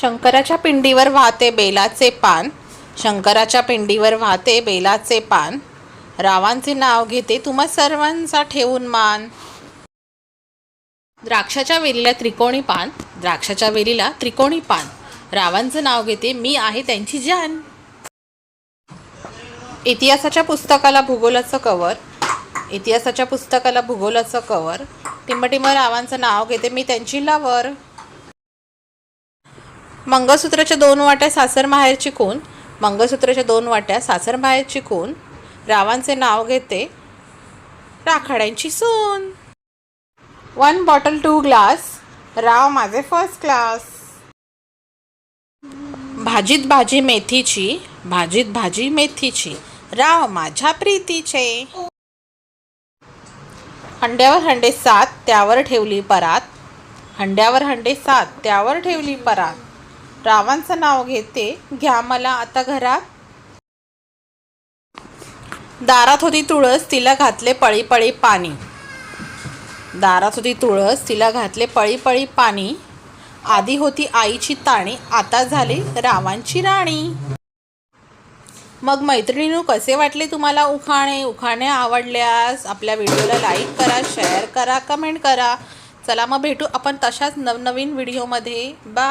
शंकराच्या पिंडीवर वाहते बेलाचे पान. शंकराच्या पिंडीवर वाहते बेलाचे पान. रावांचे नाव घेते तुम्हा सर्वांचा ठेवून मान. द्राक्षाच्या वेलीला त्रिकोणी पान. द्राक्षाच्या वेलीला त्रिकोणी पान. रावांचं नाव घेते मी आहे त्यांची जान. इतिहासाच्या पुस्तकाला भूगोलाचं कवर. इतिहासाच्या पुस्तकाला भूगोलाचं कवर. टिंबटिंब रावांचं नाव घेते मी त्यांची लवर. मंगळसूत्राच्या दोन वाट्या सासर माहेर चिकून मंगळसूत्राच्या दोन वाट्या सासर माहेर चिकून रावांचे नाव घेते राखाड्यांची सून. वन बॉटल टू ग्लास राव माझे फर्स्ट क्लास भाजीत भाजी मेथीची भाजीत भाजी मेथीची. राव माझ्या प्रीतीचे. हंड्यावर हंडे सात त्यावर ठेवली परात. हंड्यावर हंडे सात त्यावर ठेवली परात. रावांचं नाव घेते. घ्या मला आता घरात. दारात होती तुळस तिला घातले पळी पळी पाणी. दारात होती तुळस तिला घातले पळी पळी पाणी. आधी होती आईची ताणी आता झाली रावांची राणी. मग मैत्रिणीनो कसे वाटले तुम्हाला उखाणे? उखाणे आवडल्यास आपल्या व्हिडिओला लाईक करा शेअर करा कमेंट करा. चला मग भेटू आपण तशाच नवनवीन व्हिडिओमध्ये. बा